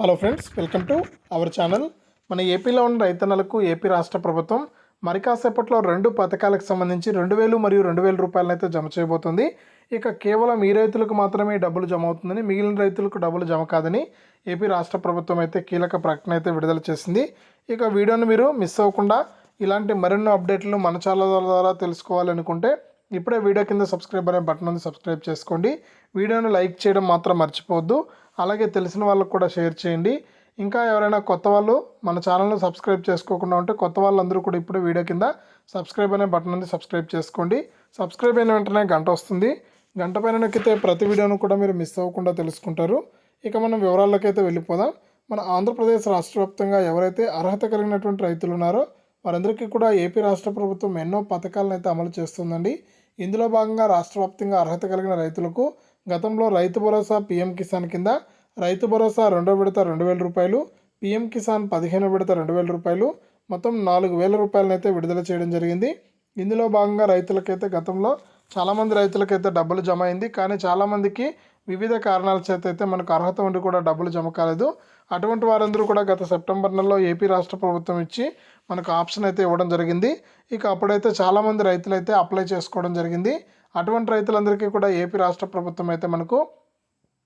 Hello friends welcome to our channel మన ఏపీలో ఉన్న రైతన్నలకు ఏపీ రాష్ట్ర ప్రభుత్వం మరి కాసేపట్లో రెండు పథకాలకు సంబంధించి రెండు వేలు మరియు రెండు వేల రూపాయలను అయితే జమ చేయబోతుంది. ఇక కేవలం ఈ రైతులకు మాత్రమే డబ్బులు జమ అవుతుందని మిగిలిన రైతులకు డబ్బులు జమ కాదని ఏపీ రాష్ట్ర ప్రభుత్వం అయితే కీలక ప్రకటన అయితే విడుదల చేసింది. ఇక వీడియోను మీరు మిస్ అవ్వకుండా ఇలాంటి మరెన్నో అప్డేట్లు మన ఛానల్ ద్వారా తెలుసుకోవాలనుకుంటే ఇప్పుడే వీడియో కింద సబ్స్క్రైబ్ అనే బటన్ ఉంది సబ్స్క్రైబ్ చేసుకోండి. వీడియోను లైక్ చేయడం మాత్రం మర్చిపోవద్దు. అలాగే తెలిసిన వాళ్ళకు కూడా షేర్ చేయండి. ఇంకా ఎవరైనా కొత్త వాళ్ళు మన ఛానల్ను సబ్స్క్రైబ్ చేసుకోకుండా ఉంటే కొత్త వాళ్ళందరూ కూడా ఇప్పుడే వీడియో కింద సబ్స్క్రైబ్ అనే బటన్ ఉంది సబ్స్క్రైబ్ చేసుకోండి. సబ్స్క్రైబ్ అయిన వెంటనే గంట వస్తుంది. గంట పైన నొక్కితే ప్రతి వీడియోను కూడా మీరు మిస్ అవ్వకుండా తెలుసుకుంటారు. ఇక మనం వివరాల్లోకైతే అయితే వెళ్ళిపోదాం. మన ఆంధ్రప్రదేశ్ రాష్ట్ర వ్యాప్తంగా ఎవరైతే అర్హత కలిగినటువంటి రైతులు ఉన్నారో వారందరికీ కూడా ఏపీ రాష్ట్ర ప్రభుత్వం ఎన్నో పథకాలను అయితే అమలు చేస్తుందండి. ఇందులో భాగంగా రాష్ట్ర వ్యాప్తంగా అర్హత కలిగిన రైతులకు గతంలో రైతు భరోసా పీఎం కిసాన్ కింద రైతు భరోసా రెండో విడత రెండు వేల రూపాయలు పీఎం కిసాన్ పదిహేను విడత రెండు వేల రూపాయలు మొత్తం నాలుగు వేల రూపాయలనైతే విడుదల చేయడం జరిగింది. ఇందులో భాగంగా రైతులకైతే గతంలో చాలామంది రైతులకైతే డబ్బులు జమ అయింది. కానీ చాలామందికి వివిధ కారణాల చేత అయితే మనకు అర్హత ఉండి కూడా డబ్బులు జమ కాలేదు. అటువంటి వారందరూ కూడా గత సెప్టెంబర్ నెలలో ఏపీ రాష్ట్ర ప్రభుత్వం ఇచ్చి మనకు ఆప్షన్ అయితే ఇవ్వడం జరిగింది. ఇక అప్పుడైతే చాలామంది రైతులు అయితే అప్లై చేసుకోవడం జరిగింది. అటువంటి రైతులందరికీ కూడా ఏపీ రాష్ట్ర ప్రభుత్వం అయితే మనకు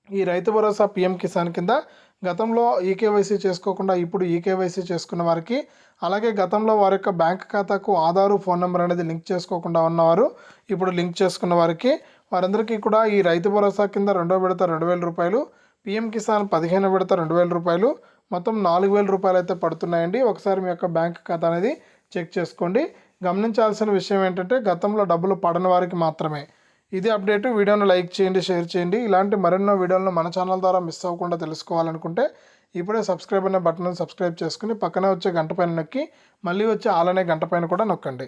ఈ రైతు భరోసా పిఎం కిసాన్ కింద గతంలో ఈకేవైసీ చేసుకోకుండా ఇప్పుడు ఈకేవైసీ చేసుకున్న వారికి అలాగే గతంలో వారి యొక్క బ్యాంక్ ఖాతాకు ఆధారు ఫోన్ నెంబర్ అనేది లింక్ చేసుకోకుండా ఉన్నవారు ఇప్పుడు లింక్ చేసుకున్న వారికి వారందరికీ కూడా ఈ రైతు భరోసా కింద రెండో విడత రెండు వేల రూపాయలు పిఎం కిసాన్ పదిహేను విడత రెండు వేల రూపాయలు మొత్తం నాలుగు వేల రూపాయలు అయితే పడుతున్నాయండి. ఒకసారి మీ యొక్క బ్యాంక్ ఖాతా అనేది చెక్ చేసుకోండి. గమనించాల్సిన విషయం ఏంటంటే గతంలో డబ్బులు పడని వారికి మాత్రమే. ఇది అప్డేట్. వీడియోను లైక్ చేయండి షేర్ చేయండి. ఇలాంటి మరెన్నో వీడియోలను మన ఛానల్ ద్వారా మిస్ అవ్వకుండా తెలుసుకోవాలనుకుంటే ఇప్పుడే సబ్స్క్రైబ్ అనే బటన్ సబ్స్క్రైబ్ చేసుకుని పక్కనే వచ్చే గంట పైన నొక్కి మళ్ళీ వచ్చే ఆలనే గంట పైన కూడా నొక్కండి.